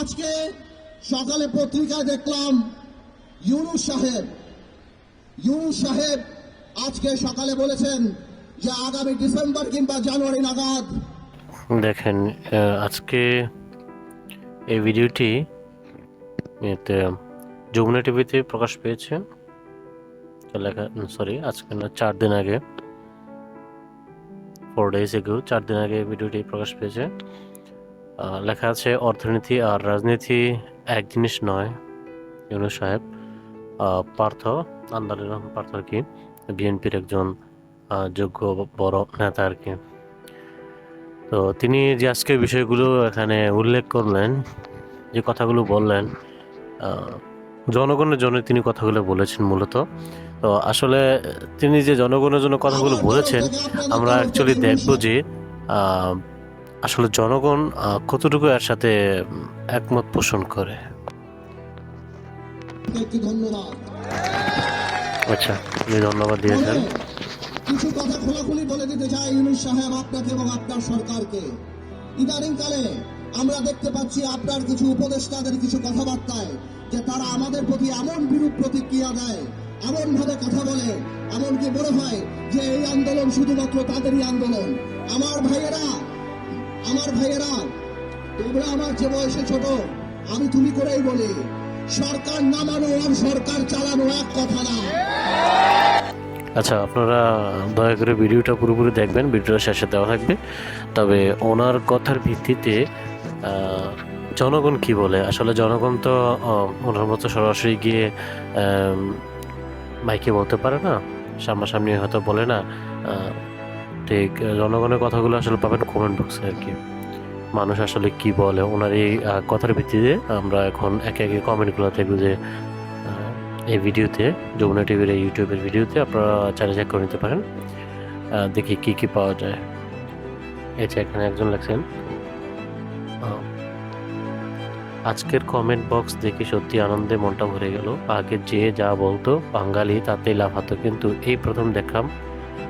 আজকে সকালে পত্রিকায় দেখলাম ইউনুস সাহেব। ইউনুস সাহেব আজকে সকালে বলেছেন যে আগামী ডিসেম্বর কিংবা জানুয়ারি নাগাদ। দেখেন আজকে এই ভিডিওটি এতে যমুনা টিভিতে প্রকাশ পেয়েছে। লেখা সরি আজকে না, চার দিন আগে ফোর ডেজ এগো চার দিন আগে ভিডিওটি প্রকাশ পেয়েছে। লেখা আছে, অর্থনীতি আর রাজনীতি এক জিনিস নয়। ইউনুস সাহেব পার্থ, আন্দালির রহমান পার্থ আর কি, বিএনপির একজন যোগ্য বড় নেতা আর কি। তো তিনি যে আজকে বিষয়গুলো এখানে উল্লেখ করলেন, যে কথাগুলো বললেন জনগণের জন্য তিনি কথাগুলো বলেছেন মূলত। তো আসলে তিনি যে জনগণের জন্য কথাগুলো বলেছেন, আমরা অ্যাকচুয়ালি দেখব যে আসলে জনগণ কতটুকু এর সাথে একমত পোষণ করে? ধন্যবাদ। আচ্ছা আপনি ধন্যবাদ দিয়েছেন কিছু কথা খোলাখুলি বলে দিতে চাই ইউনুস সাহেব আপনাকে এবং আপনার সরকারকে। ইদানিং কালে আমরা দেখতে পাচ্ছি আপনার কিছু উপদেষ্টাদের কিছু কথাবার্তায় যে তারা আমাদের প্রতি এমন বিরূপ প্রতিক্রিয়া দেয় এমন ভাবে কথা বলে এমনকি মনে হয় যে এই আন্দোলন শুধুমাত্র তাদেরই আন্দোলন। আমার ভাইয়েরা আমার ভাইয়েরা, তোমরা আমার যে বয়সে ছোট, আমি তুমি করেই বলি, সরকার নামানো আর সরকার চালানো এক কথা না। আচ্ছা আপনারা দয়া করে ভিডিওটা পুরোপুরি দেখবেন, ভিডিওটা শেষে দেওয়া থাকবে। তবে ওনার কথার ভিত্তিতে জনগণ কি বলে? আসলে জনগণ তো ওনার মতো সরাসরি গিয়ে মাইকে বলতে পারে না, সামনাসামনি হয়তো বলে না ঠিক, জনগণের কথাগুলো আসলে পাবেন কমেন্ট বক্সে আর কি। মানুষ আসলে কি বলে, ওনার এই কথার ভিত্তিতে আমরা এখন একে একে কমেন্টগুলো দেখব যে এই ভিডিওতে, যমুনা টিভির এই ইউটিউবের ভিডিওতে আপনারা চ্যানেল চেক করে নিতে পারেন। দেখি কি কি পাওয়া যায়। যে এখানে একজন লেখছেন আজকের কমেন্ট বক্স দেখে সত্যি আনন্দে মনটা ভরে গেল। আগে যে যা বলতো বাঙালি তাতেই লাফাতো। কিন্তু এই প্রথম দেখলাম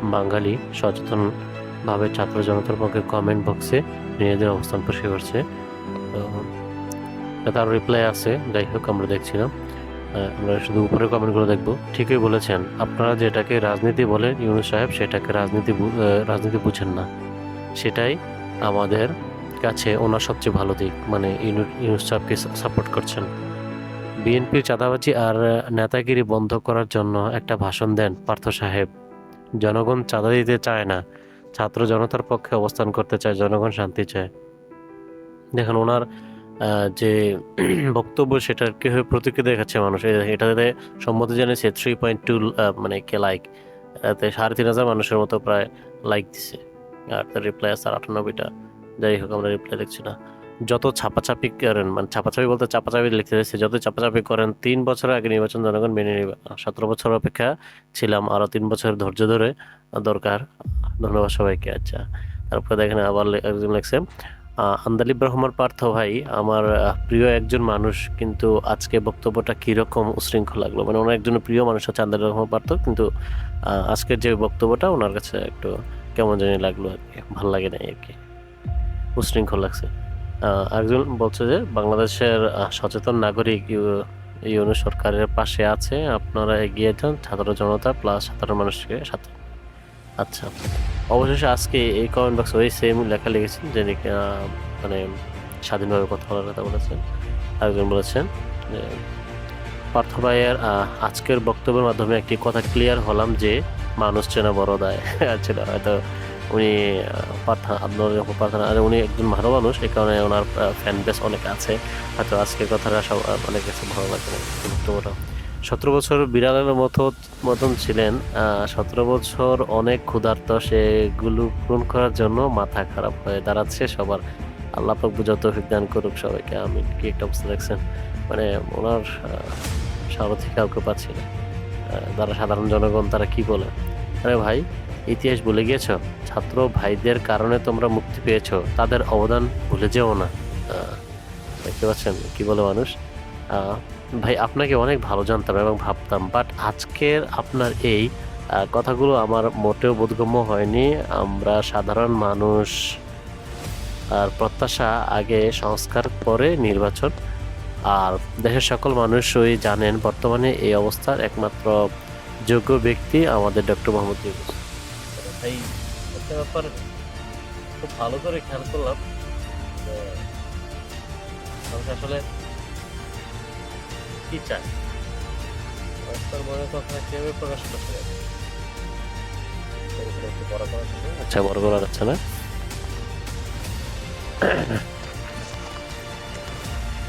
বাঙালি সচেতনভাবে ছাত্র জনতার পক্ষে কমেন্ট বক্সে নিজেদের অবস্থান পরিষ্কার করছে। তার রিপ্লাই আছে, যাই হোক, আমরা দেখছিলাম আমরা শুধু উপরে কমেন্টগুলো দেখব। ঠিকই বলেছেন, আপনারা যেটাকে রাজনীতি বলেন ইউনুস সাহেব সেটাকে রাজনীতি রাজনীতি বুঝেন না। সেটাই আমাদের কাছে ওনার সবচেয়ে ভালো দিক মানে ইউনু- ইউনুস সাহেবকে সাপোর্ট করছেন। বিএনপির চাঁদাবাজি আর নেতাগিরি বন্ধ করার জন্য একটা ভাষণ দেন পার্থ সাহেব। জনগণ চাঁদা দিতে চায় না। ছাত্র জনতার পক্ষে অবস্থান করতে চায়, জনগণ শান্তি চায়। দেখেন, ওনার যে বক্তব্য সেটার কীভাবে প্রতিক্রিয়া দেখাচ্ছে মানুষ? এটাতে সম্মতি জানিয়েছে থ্রি পয়েন্ট টু মানে কে লাইক এতে সাড়ে তিন হাজার মানুষের মতো প্রায় লাইক দিছে। আর তার রিপ্লাই আছে আটানব্বইটা। যাই হোক, আমরা রিপ্লাই দেখছি না। যত ছাপাছাপি করেন মানে ছাপাছাপি বলতে চাপাচাপি লিখতে দিচ্ছে যত চাপাচাপি করেন, তিন বছর আগে নির্বাচন জনগণ মেনে নেবে। সতেরো বছর অপেক্ষা ছিলাম আরও তিন বছর ধৈর্য ধরে দরকার। ধন্যবাদ সবাইকে আচ্ছা। তারপরে দেখেন আবার একজন লেখছে আন্দালিব রহমান পার্থ ভাই, আমার প্রিয় একজন মানুষ, কিন্তু আজকে বক্তব্যটা কীরকম উশৃঙ্খল লাগল? মানে ওনার একজন প্রিয় মানুষ হচ্ছে আন্দালিব রহমান পার্থ, কিন্তু আজকের যে বক্তব্যটা ওনার কাছে একটু কেমন জানি লাগল আর কি, ভালো লাগে নাই আর কি। উশৃঙ্খল লাগছে। একজন বলছে যে বাংলাদেশের সচেতন নাগরিক ইউ- ইউনূস সরকারের পাশে আছে, আপনারা এগিয়ে যান ছাত্র জনতা প্লাস সাধারণ মানুষকে সাথে। আচ্ছা অবশেষে আজকে এই কমেন্ট বক্সে ওই সেম লেখা লিখেছেন যে মানে স্বাধীনভাবে কথা বলার কথা বলেছেন। আরেকজন বলেছেন পার্থ ভাইয়ের আজকের বক্তব্যের মাধ্যমে একটি কথা ক্লিয়ার হলাম যে, মানুষ চেনা বড় দায়। ছিল হয়তো উনি আপনার যখন প্রার্থনা। আর উনি একজন ভালো মানুষ, এই কারণে ওনার ফ্যান বেস অনেক আছে। হয়তো আজকের কথাটা সব অনেক কাছে ভালো লাগে বক্তব্যটা সতেরো বছর বিড়ালের মতো, মতন ছিলেন সতেরো বছর অনেক ক্ষুধার্ত, সেগুলো পূরণ করার জন্য মাথা খারাপ হয়ে দাঁড়াচ্ছে সবার। আল্লাহ পাক বুঝা তৌফিক দান করুক সবাইকে, আমি কি একটা অবস্থা দেখছেন? মানে ওনার সারথি কাউকে পাচ্ছি না। যারা সাধারণ জনগণ, তারা কি বলে? আরে ভাই ইতিহাস ভুলে গিয়েছ? ছাত্র ভাইদের কারণে তোমরা মুক্তি পেয়েছ। তাদের অবদান ভুলে যেও না। দেখতে পাচ্ছেন কি বলে মানুষ? ভাই, আপনাকে অনেক ভালো জানতাম এবং ভাবতাম বাট আজকের আপনার এই কথাগুলো আমার মোটেও বোধগম্য হয়নি। আমরা সাধারণ মানুষ। আর প্রত্যাশা আগে সংস্কার পরে নির্বাচন। আর দেশের সকল মানুষই জানেন, বর্তমানে এই অবস্থার একমাত্র যোগ্য ব্যক্তি আমাদের ডক্টর মোহাম্মদ ইউনুস। তাই একটা ব্যাপার খুব ভালো করে খেয়াল করলাম মানুষ আসলে কি চায়? তার মনের কথা কীভাবে প্রকাশ করতে বড় আচ্ছা বড় করা যাচ্ছে না।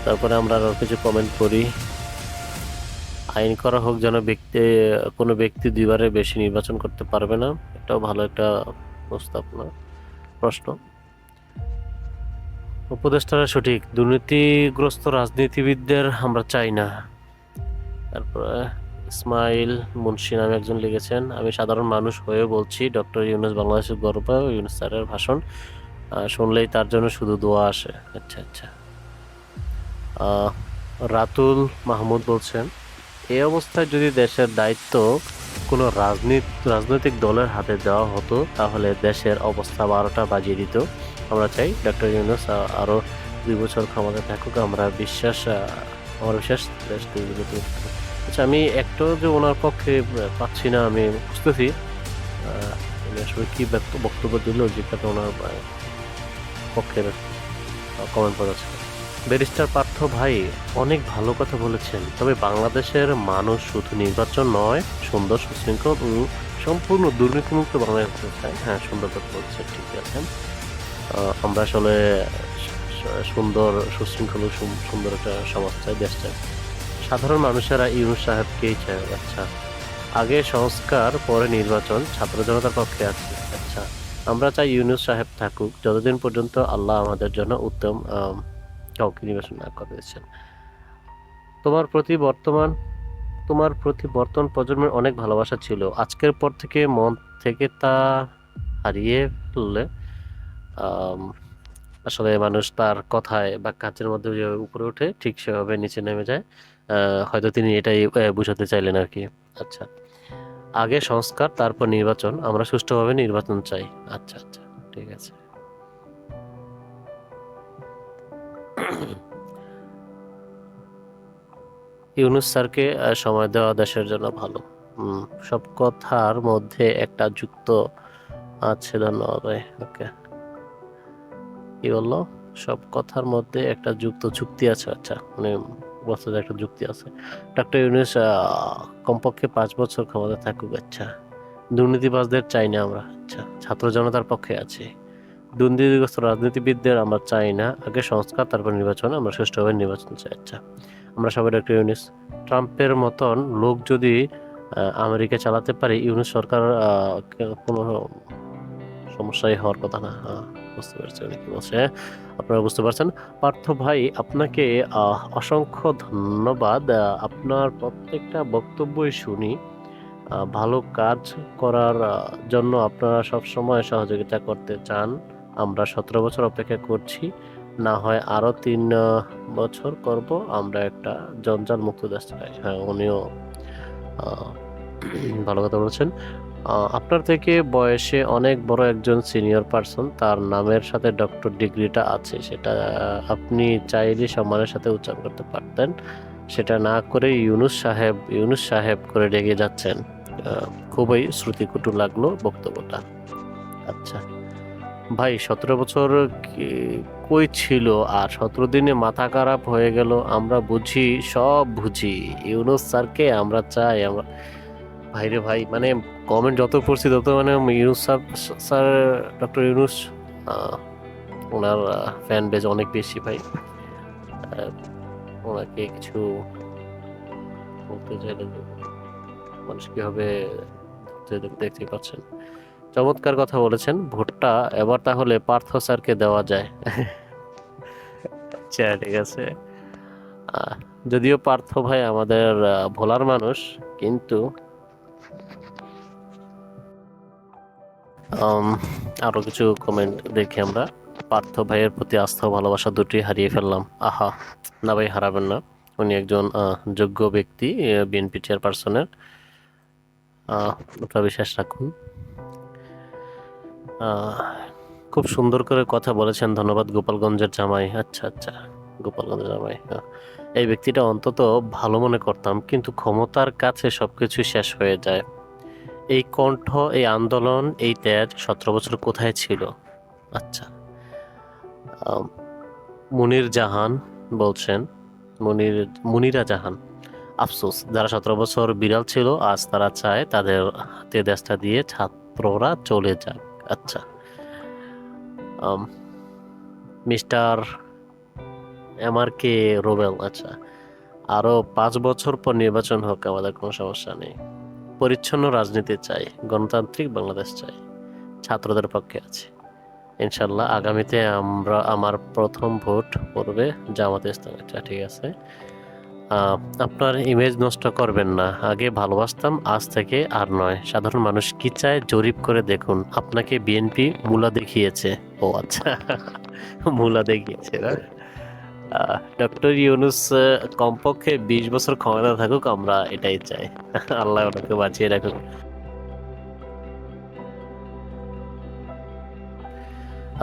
তারপরে আমরা আরও কিছু কমেন্ট করি। আইন করা হোক যেন ব্যক্তি, কোনো ব্যক্তি দুইবারে বেশি নির্বাচন করতে পারবে না, এটাও ভালো একটা প্রস্তাব না, প্রশ্ন। উপদেষ্টারা সঠিক, দুর্নীতিগ্রস্ত রাজনীতিবিদদের আমরা চাই না। তারপরে ইসমাইল মুন্সি নামে একজন লিখেছেন, আমি সাধারণ মানুষ হয়ে বলছি, ডক্টর ইউনুস বাংলাদেশের গর্ব, ইউনুস স্যারের ভাষণ শুনলেই তার জন্য শুধু দোয়া আসে। আচ্ছা আচ্ছা। রাতুল মাহমুদ বলছেন এই অবস্থায় যদি দেশের দায়িত্ব কোনো রাজনীতি রাজনৈতিক দলের হাতে দেওয়া হতো তাহলে দেশের অবস্থা বারোটা বাজিয়ে দিত। আমরা চাই ডক্টর ইউনুস আহ, আরও দুই বছর ক্ষমতা থাকুক আমরা বিশ্বাস আমার বিশ্বাস দেশ আচ্ছা আমি একটাও যে ওনার পক্ষে পাচ্ছি না আমি বুঝতেছি। আসলে কি বক্তব্য দিল যেটাতে ওনার আহ, পক্ষের কমেন্ট করা ব্যারিস্টার পার্থ ভাই অনেক ভালো কথা বলেছেন। তবে বাংলাদেশের মানুষ শুধু নির্বাচন নয়, সুন্দর সুশৃঙ্খল ও সম্পূর্ণ দুর্নীতিমুক্ত বাংলাদেশ চায়। হ্যাঁ সুন্দর কথা বলছেন, ঠিক আছেন। আমরা আসলে সুন্দর, সুশৃঙ্খল সুন্দর একটা সমাজ চাই, দেশ চাই। সাধারণ মানুষেরা ইউনুস সাহেবকেই চায়। আচ্ছা আগে সংস্কার, পরে নির্বাচন, ছাত্র জনতার পক্ষে আছে। আচ্ছা আমরা চাই ইউনুস সাহেব থাকুক। যতদিন পর্যন্ত আল্লাহ আমাদের জন্য উত্তম কাউকে নির্বাচন না করে দিচ্ছেন তোমার প্রতি বর্তমান, তোমার প্রতি বর্তমান প্রজন্মের অনেক ভালোবাসা ছিল। আজকের পর থেকে মন থেকে তা হারিয়ে ফেললে আসলে মানুষ তার কথায় বা কাজের মধ্যে যেভাবে উপরে ওঠে ঠিক সেভাবে নিচে নেমে যায়। হয়তো তিনি এটাই বোঝাতে চাইলেন আর কি। আচ্ছা আগে সংস্কার, তারপর নির্বাচন। আমরা সুষ্ঠুভাবে নির্বাচন চাই। আচ্ছা আচ্ছা ঠিক আছে। ইউনুস স্যারকে সময় দেওয়া দেশের জন্য ভালো। সব কথার মধ্যে একটা যুক্ত আছে ধন্যবাদ ভাই ওকে। কি বলল? সব কথার মধ্যে একটা যুক্ত যুক্তি আছে আচ্ছা মানে বলতে একটা যুক্তি আছে। ডক্টর ইউনুস কমপক্ষে পাঁচ বছর ক্ষমতা থাকুক আচ্ছা। দুর্নীতিবাজদের চাই না আমরা আচ্ছা। ছাত্র জনতার পক্ষে আছি। দুর্নীতিগ্রস্ত রাজনীতিবিদদের আমরা চাই না। আগে সংস্কার তারপর নির্বাচন আমরা সুষ্ঠুভাবে নির্বাচন চাই। আচ্ছা আমরা সবাই ডক্টর ইউনিস। ট্রাম্পের মতন লোক যদি আমেরিকা চালাতে পারে ইউনিস সরকার কোনো সমস্যাই হওয়ার কথা না। হ্যাঁ, বুঝতে পারছি উনি কি বলছে? আপনারা বুঝতে পারছেন? পার্থ ভাই আপনাকে অসংখ্য ধন্যবাদ। আপনার প্রত্যেকটা বক্তব্যই শুনি। ভালো কাজ করার জন্য আপনারা সব সময় সহযোগিতা করতে চান। আমরা সতেরো বছর অপেক্ষা করছি। না হয় আরও তিন বছর করব আমরা একটা জঞ্জাল মুক্ত দেশ চাই হ্যাঁ উনিও ভালো কথা বলেছেন। আপনার থেকে বয়সে অনেক বড় একজন সিনিয়র পার্সন, তার নামের সাথে ডক্টর ডিগ্রিটা আছে, সেটা আপনি চাইলে সম্মানের সাথে উচ্চারণ করতে পারতেন। সেটা না করে ইউনুস সাহেব ইউনুস সাহেব করে রেগে যাচ্ছেন। খুবই শ্রুতিকটু লাগল বক্তব্যটা। আচ্ছা। ভাই, সতেরো বছর কই ছিল? আর সতেরো দিনে মাথা খারাপ হয়ে গেল, আমরা বুঝি, সব বুঝি। ইউনুস স্যারকে আমরা চাই, আমরা ভাইরে ভাই মানে কমেন্ট যত পড়ছি তত মানে Yunus sir sir doctor Yunus ওনার ফ্যান বেজ অনেক বেশি ভাই। ওনাকে কিছু বলতে চাইলে মানুষ কীভাবে দেখতে- পাচ্ছেন? চমৎকার কথা বলেছেন। ভোটটা এবার তাহলে পার্থ স্যারকে দেওয়া যায়। আচ্ছা ঠিক আছে। যদিও পার্থ ভাই আমাদের ভোলার মানুষ কিন্তু উম, আরও কিছু কমেন্ট দেখি আমরা। পার্থ ভাইয়ের প্রতি আস্থা ভালোবাসা দুটি হারিয়ে ফেললাম। আহা না ভাই হারাবেন না। উনি একজন যোগ্য ব্যক্তি বিএনপি চেয়ারপারসনের আহ, ওটা বিশ্বাস রাখুন। খুব সুন্দর করে কথা বলেছেন ধন্যবাদ গোপালগঞ্জের জামাই। আচ্ছা আচ্ছা গোপালগঞ্জের জামাই হ্যাঁ। এই ব্যক্তিটা অন্তত ভালো মনে করতাম, কিন্তু ক্ষমতার কাছে সব সবকিছু শেষ হয়ে যায়। এই কণ্ঠ, এই আন্দোলন, এই ত্যাগ সতেরো বছর কোথায় ছিল? আচ্ছা মুনির জাহান বলছেন, মুনির, মুনিরা জাহান। আফসোস, যারা সতেরো বছর বিড়াল ছিল, আজ তারা চায় তাদের হাতে দেশটা দিয়ে ছাত্ররা চলে যাক। আচ্ছা। মিস্টার এম আর কে রোবেল আচ্ছা। আরও পাঁচ বছর পর নির্বাচন হোক, আমাদের কোনো সমস্যা নেই। পরিচ্ছন্ন রাজনীতি চাই, গণতান্ত্রিক বাংলাদেশ চাই। ছাত্রদের পক্ষে আছে। ইনশাল্লাহ আগামীতে আমরা, আমার প্রথম ভোট পড়বে জামাতে ইসলাম। আচ্ছা ঠিক আছে। আপনার ইমেজ নষ্ট করবেন না। আগে ভালোবাসতাম, আজ থেকে আর নয়। সাধারণ মানুষ কি চায়? জরিপ করে দেখুন। আপনাকে বিএনপি মূলা দেখিয়েছে। ও আচ্ছা মূলা দেখিয়েছে ডক্টর ইউনুস কমপক্ষে বিশ বছর ক্ষমতা থাকুক, আমরা এটাই চাই। আল্লাহ ওনাকে বাঁচিয়ে রাখুক।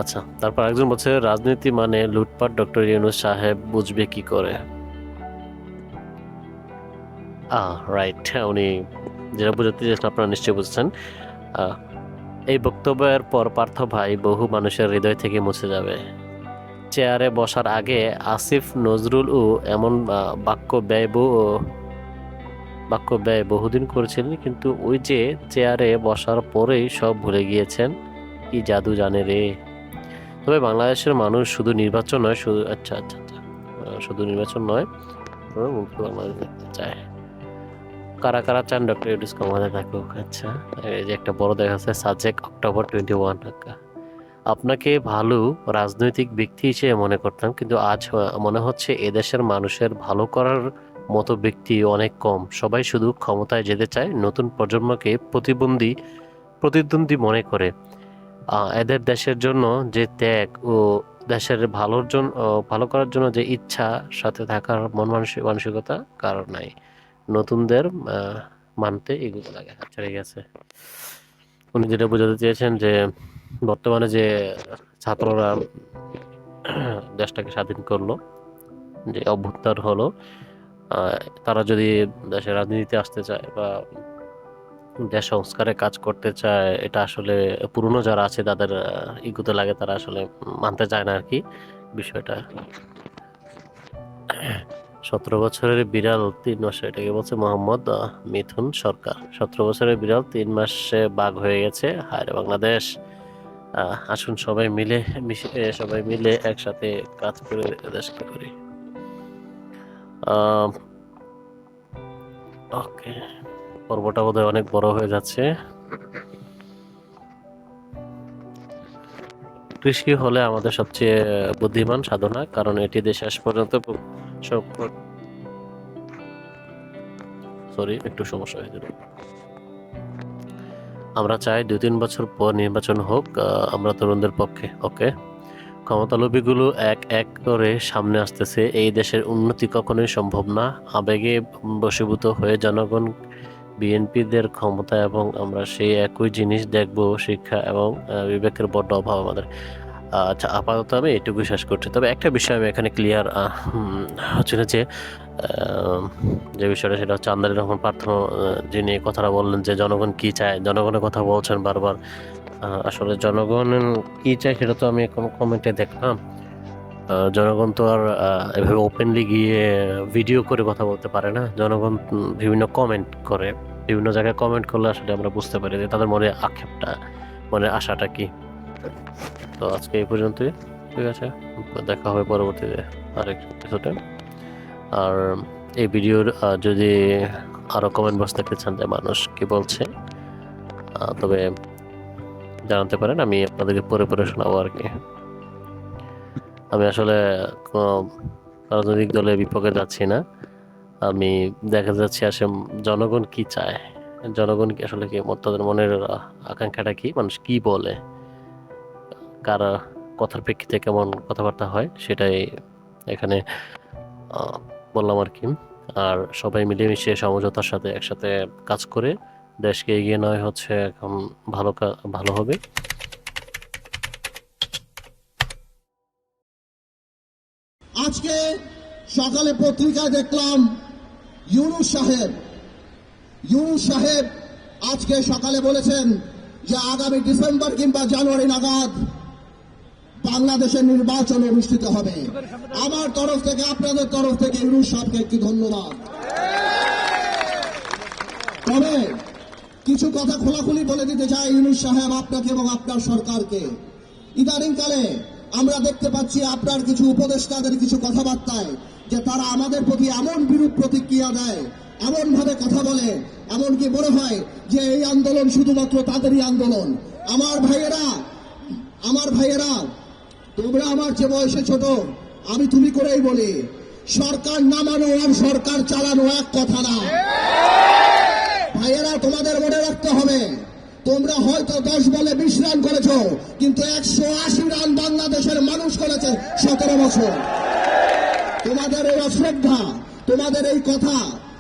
আচ্ছা তারপর একজন বলছে, রাজনীতি মানে লুটপাট ডক্টর ইউনুস সাহেব বুঝবে কি করে? রাইট উনি যেটা বোঝাতে চেয়েছেন, আপনারা নিশ্চয়ই বুঝছেন। এই বক্তব্যের পর পার্থ ভাই বহু মানুষের হৃদয় থেকে মুছে যাবে। চেয়ারে বসার আগে আসিফ, নজরুল ও এমন বাক্য ব্যয় বাক্য ব্যয় বহুদিন করেছিলেন, কিন্তু ওই যে চেয়ারে বসার পরেই সব ভুলে গিয়েছেন। কি জাদু জানে রে। তবে বাংলাদেশের মানুষ শুধু নির্বাচন নয়, শুধু আচ্ছা আচ্ছা আচ্ছা শুধু নির্বাচন নয় চায়। কারা কারা চান ডক্টর ইউডিস কমাতে থাকুক। আচ্ছা এই যে একটা বড় দেখা যাচ্ছে সাজেক অক্টোবর টোয়েন্টি ওয়ান আপনাকে ভালো রাজনৈতিক ব্যক্তি হিসেবে মনে করতাম, কিন্তু আজ মনে হচ্ছে এদেশের মানুষের ভালো করার মতো ব্যক্তি অনেক কম। সবাই শুধু ক্ষমতায় যেতে চায়, নতুন প্রজন্মকে প্রতিবন্ধী, প্রতিদ্বন্দ্বী মনে করে। এদের দেশের জন্য যে ত্যাগ ও দেশের ভালোর জন্য ভালো করার জন্য যে ইচ্ছা, সাথে থাকার মন মানসিক মানসিকতা কারণ নাই। নতুনদের মানতে এগুলো লাগে ঠিক আছে উনি যেটা বোঝাতে চেয়েছেন যে, বর্তমানে যে ছাত্ররা দেশটাকে স্বাধীন করল, যে অভ্যুত্থান হলো তারা যদি দেশের রাজনীতিতে আসতে চায় বা দেশ সংস্কারে কাজ করতে চায়, এটা আসলে পুরনো যারা আছে তাদের ইগুতে লাগে, তারা আসলে মানতে চায় না আর কি বিষয়টা। সতেরো বছরের বিড়াল তিন মাসে, এটাকে বলছে মোহাম্মদ মিথুন সরকার। সতেরো বছরের বিড়াল তিন মাসে বাঘ হয়ে গেছে। হায়রে বাংলাদেশ। আসুন সবাই মিলে, মিশে, সবাই মিলে একসাথে কাজ করে দেশকে করি। ওকে, পর্বটা বোধহয় অনেক বড় হয়ে যাচ্ছে। কৃষি হলে আমাদের সবচেয়ে বুদ্ধিমান সাধনা, কারণ এটি দেশ শেষ পর্যন্ত সরি একটু সমস্যা আমরা চাই দুই তিন বছর পর নির্বাচন হোক আমরা তরুণদের পক্ষে ওকে ক্ষমতালোভীগুলো এক এক করে সামনে আসতেছে। এই দেশের উন্নতি কখনোই সম্ভব না। আবেগে বশীভূত হয়ে জনগণ, বিএনপিদের ক্ষমতা এবং আমরা সেই একই জিনিস দেখব, শিক্ষা এবং বিবেকের বড্ড অভাব আমাদের। আচ্ছা আপাতত আমি এটুকু শেষ করছি। তবে একটা বিষয় আমি এখানে ক্লিয়ার হচ্ছে না যে যে বিষয়টা সেটা হচ্ছে আন্দারি রহমান পার্থ যিনি কথাটা বললেন যে জনগণ কি চায়, জনগণের কথা বলছেন বারবার। আসলে জনগণ কি চায় সেটা তো আমি কোনো কমেন্টে দেখলাম। জনগণ তো আর এভাবে ওপেনলি গিয়ে ভিডিও করে কথা বলতে পারে না। জনগণ বিভিন্ন কমেন্ট করে। বিভিন্ন জায়গায় কমেন্ট করলে আসলে আমরা বুঝতে পারি যে তাদের মনে আক্ষেপটা মনে আশাটা কি। তো আজকে এই পর্যন্তই, ঠিক আছে? দেখা হবে পরবর্তীতে আরেক এপিসোডে আর এই ভিডিওর যদি আরও কমেন্ট বক্স দেখতে চান যে মানুষ কি বলছে? তবে জানাতে পারেন, আমি আপনাদেরকে পরে পরে শোনাবো আর কি। আমি আসলে রাজনৈতিক দলের বিপক্ষে যাচ্ছি না। আমি দেখা যাচ্ছে আসলে জনগণ কি চায়? জনগণ কি আসলে কি তাদের মনের আকাঙ্ক্ষাটা কি? মানুষ কি বলে? কারা কথার প্রেক্ষিতে কেমন কথাবার্তা হয় সেটাই এখানে বললাম আর কি। আর সবাই মিলেমিশে সমঝোতার সাথে একসাথে কাজ করে দেশকে এগিয়ে নেওয়া হচ্ছে এখন ভালো ভালো হবে। আজকে সকালে পত্রিকায় দেখলাম ইউনুস সাহেব ইউনুস সাহেব আজকে সকালে বলেছেন যে আগামী ডিসেম্বর কিংবা জানুয়ারি নাগাদ বাংলাদেশের নির্বাচন অনুষ্ঠিত হবে। আমার তরফ থেকে, আপনাদের তরফ থেকে ইউনুস সাহেবকে একটি ধন্যবাদ। তবে কিছু কথা খোলাখুলি বলে দিতে চাই ইউনুস সাহেব আপনাকে এবং আপনার সরকারকে। ইদানিংকালে আমরা দেখতে পাচ্ছি আপনার কিছু উপদেষ্টাদের কিছু কথাবার্তায় যে তারা আমাদের প্রতি এমন বিরূপ প্রতিক্রিয়া দেয় এমন ভাবে কথা বলে, এমনকি মনে হয় যে এই আন্দোলন শুধুমাত্র তাদেরই আন্দোলন। আমার ভাইয়েরা আমার ভাইয়েরা তোমরা আমার যে বয়সে ছোট, আমি তুমি করেই বলি, সরকার নামানো আর সরকার চালানো এক কথা না। ভাইয়েরা, তোমাদের মনে রাখতে হবে, তোমরা হয়তো দশ বলে বিশ রান করেছ, কিন্তু একশো আশি রান বাংলাদেশের মানুষ করেছে সতেরো বছর। তোমাদের এই অশ্রদ্ধা, তোমাদের এই কথা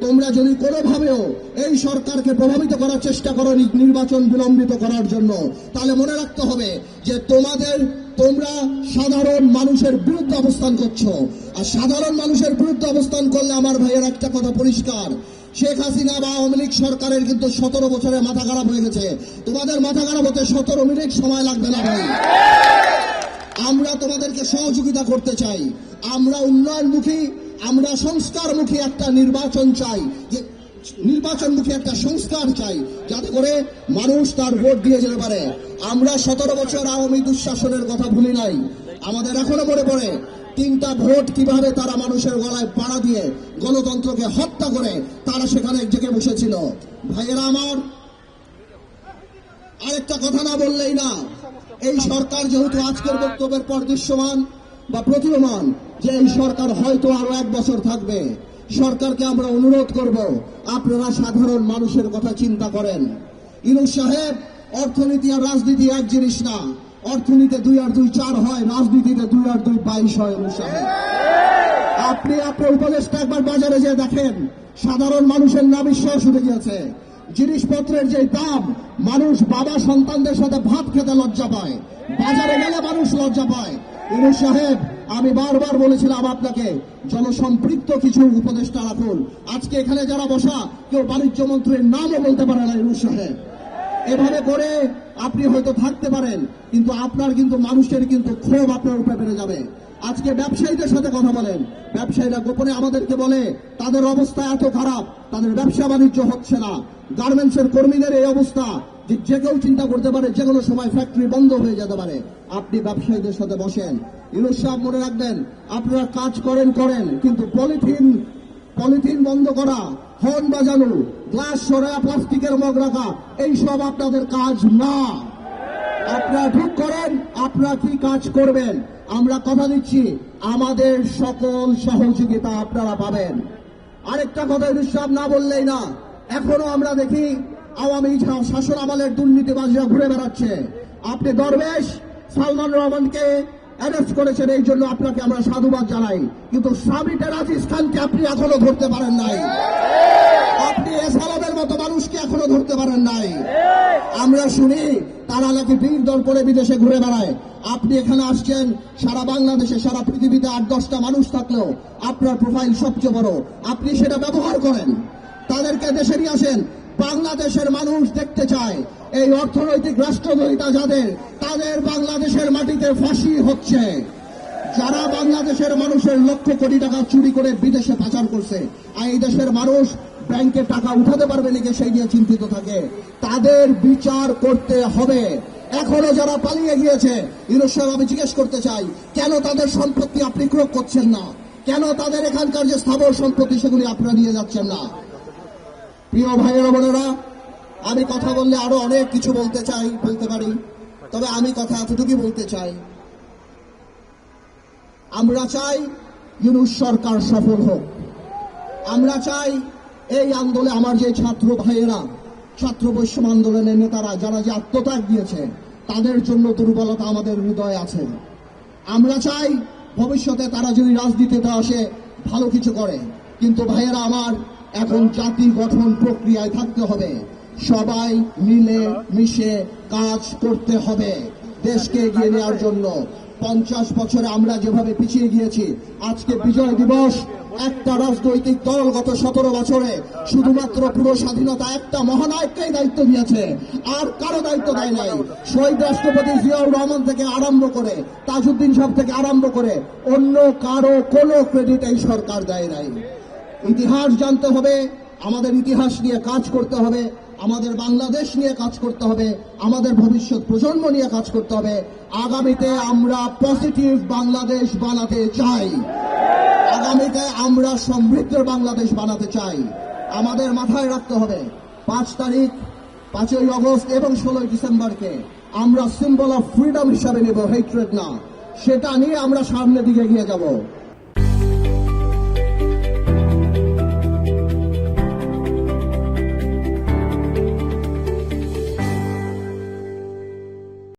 তোমরা যদি কোনোভাবেও এই সরকারকে প্রভাবিত করার চেষ্টা করো নির্বাচন বিলম্বিত করার জন্য, তাহলে মনে রাখতে হবে যে তোমাদের, তোমরা সাধারণ মানুষের বিরুদ্ধে অবস্থান করছ। আর সাধারণ মানুষের বিরুদ্ধে অবস্থান করলে আমার ভাইয়ের একটা কথা পরিষ্কার। শেখ হাসিনা বা আওয়ামী লীগ সরকারের কিন্তু সতেরো বছরে মাথা খারাপ হয়ে গেছে। তোমাদের মাথা খারাপ হতে সতেরো মিনিট সময় লাগবে না ভাই। আমরা তোমাদেরকে সহযোগিতা করতে চাই। আমরা উন্নয়নমুখী আমরা সংস্কারমুখী একটা নির্বাচন চাই, যে নির্বাচনমুখী একটা সংস্কার চাই, যাতে করে মানুষ তার ভোট দিয়ে যেতে পারে। আমরা সতেরো বছর আওয়ামী দুঃশাসনের কথা ভুলি নাই। আমাদের এখনও মনে পড়ে, তিনটা ভোট কীভাবে তারা মানুষের গলায় পাড়া দিয়ে গণতন্ত্রকে হত্যা করে, তারা সেখানে জেগে বসেছিল। ভাইয়েরা আমার, আরেকটা কথা না বললেই না। এই সরকার যেহেতু আজকের বক্তব্যের পর দৃশ্যমান বা প্রতীয়মান যে এই সরকার হয়তো আরও এক বছর থাকবে। সরকারকে আমরা অনুরোধ করব, আপনারা সাধারণ মানুষের কথা চিন্তা করেন। ইনুস সাহেব, অর্থনীতি আর রাজনীতি এক জিনিস না। অর্থনীতিতে দুই আর দুই চার হয়, রাজনীতিতে দুই আর দুই বাইশ হয় ইনুস সাহেব। আপনি আপনার উপদেশটা একবার বাজারে যেয়ে দেখেন। সাধারণ মানুষের না বিশ্বাস উঠে গিয়েছে। জিনিসপত্রের যে দাম, মানুষ বাবা সন্তানদের সাথে ভাত খেতে লজ্জা পায়। বাজারে গেলে মানুষ লজ্জা পায়। ইনুস সাহেব, আমি বারবার বলেছিলাম আপনাকে, জনসম্পৃক্ত কিছু উপদেষ্টা রাখুন। আজকে এখানে যারা বসা, কেউ বাণিজ্য মন্ত্রীর নামও বলতে পারে না ইনুস সাহেব। এভাবে করে আপনি হয়তো থাকতে পারেন, কিন্তু আপনার কিন্তু মানুষের কিন্তু ক্ষোভ আপনার উপরে বেড়ে যাবে। আজকে ব্যবসায়ীদের সাথে কথা বলেন। ব্যবসায়ীরা গোপনে আমাদেরকে বলে, তাদের অবস্থা এত খারাপ, তাদের ব্যবসা বাণিজ্য হচ্ছে না। গার্মেন্টসের কর্মীদের এই অবস্থা যে কেউ চিন্তা করতে পারে, যে কোনো সময় ফ্যাক্টরি বন্ধ হয়ে যেতে পারে। আপনি ব্যবসায়ীদের সাথে বসেন। ইউনুস সাহেব, মনে রাখবেন, আপনারা কাজ করেন করেন, কিন্তু পলিথিন পলিথিন বন্ধ করা, হর্ন বাজানো, গ্লাস সরা প্লাস্টিকের মগ রাখা এইসব আপনাদের কাজ না। আপনারা ঠিক করেন, আপনারা কি কাজ করবেন? আমরা কথা দিচ্ছি, আমাদের সকল সহযোগিতা আপনারা পাবেন। আরেকটা কথা ইসলাম না বললেই না। এখনও আমরা দেখি আওয়ামী শাসন আমলের দুর্নীতিবাজরা ঘুরে বেড়াচ্ছে। আপনি দরবেশ সালমান রহমানকে অ্যারেস্ট করেছেন, এই জন্য আপনাকে আমরা সাধুবাদ জানাই। কিন্তু সাবিটের আজিজ খানকে আপনি এখনও ধরতে পারেন নাই। আপনি এসালামের মতো মানুষকে এখনও ধরতে পারেন নাই। আমরা শুনি, তারা নাকি বীর দল করে বিদেশে ঘুরে বেড়ায়। আপনি এখানে আসছেন, সারা বাংলাদেশে, সারা পৃথিবীতে আট, দশটা মানুষ থাকলেও আপনার প্রোফাইল সবচেয়ে বড়। আপনি সেটা ব্যবহার করেন। তাদেরকে দেশে নিয়ে আসেন বাংলাদেশের মানুষ দেখতে চায়। এই অর্থনৈতিক রাষ্ট্রদ্রোহিতা যাদের, তাদের বাংলাদেশের মাটিতে ফাঁসি হচ্ছে। যারা বাংলাদেশের মানুষের লক্ষ কোটি টাকা চুরি করে বিদেশে পাচার করছে, আর এই দেশের মানুষ ব্যাংকে টাকা উঠাতে পারবে নাকি সেই নিয়ে চিন্তিত থাকে। তাদের বিচার করতে হবে। এখনও যারা পালিয়ে গিয়েছে, ইউনুস সাহেব, আমি জিজ্ঞেস করতে চাই, কেন তাদের সম্পত্তি আপনি ক্রোক করছেন না? কেন তাদের এখানকার যে স্থাবর সম্পত্তি, সেগুলি আপনারা নিয়ে যাচ্ছেন না? প্রিয় ভাইয়েরা, বোনেরা, আমি কথা বললে আরও অনেক কিছু বলতে চাই, বলতে পারি। তবে আমি কথা এতটুকুই বলতে চাই। আমরা চাই ইউনুস সরকার সফল হোক। আমরা চাই এই আন্দোলনে আমার যে ছাত্র ভাইয়েরা, ছাত্র বৈষম্য আন্দোলনের নেতারা, যারা যে আত্মত্যাগ দিয়েছে, তাদের জন্য দুর্বলতা আমাদের হৃদয়ে আছে। আমরা চাই ভবিষ্যতে তারা যদি রাজনীতিতে আসে, ভালো কিছু করে। কিন্তু ভাইয়েরা আমার এখন জাতি গঠন প্রক্রিয়ায় থাকতে হবে। সবাই মিলে মিশে কাজ করতে হবে। দেশকে এগিয়ে নেওয়ার জন্য পঞ্চাশ বছরে আমরা যেভাবে পিছিয়ে গিয়েছি, আজকে বিজয় দিবস, একটা রাজনৈতিক দল গত সতেরো বছরে শুধুমাত্র পুরো স্বাধীনতা একটা মহানায়ককেই দায়িত্ব দিয়েছে, আর কারও দায়িত্ব দেয় নাই। শহীদ রাষ্ট্রপতি জিয়াউর রহমান থেকে আরম্ভ করে, তাজউদ্দিন সাহেব থেকে আরম্ভ করে, অন্য কারও কোনো ক্রেডিট এই সরকার দেয় নাই। ইতিহাস জানতে হবে, আমাদের ইতিহাস নিয়ে কাজ করতে হবে, আমাদের বাংলাদেশ নিয়ে কাজ করতে হবে, আমাদের ভবিষ্যৎ প্রজন্ম নিয়ে কাজ করতে হবে। আগামীতে আমরা পজিটিভ বাংলাদেশ বানাতে চাই। আগামীতে আমরা সমৃদ্ধ বাংলাদেশ বানাতে চাই। আমাদের মাথায় রাখতে হবে, পাঁচ তারিখ, পাঁচই অগস্ট এবং ষোলোই ডিসেম্বরকে আমরা সিম্বল অফ ফ্রিডম হিসাবে নেব হেট্রেড না। সেটা নিয়ে আমরা সামনের দিকে এগিয়ে যাব।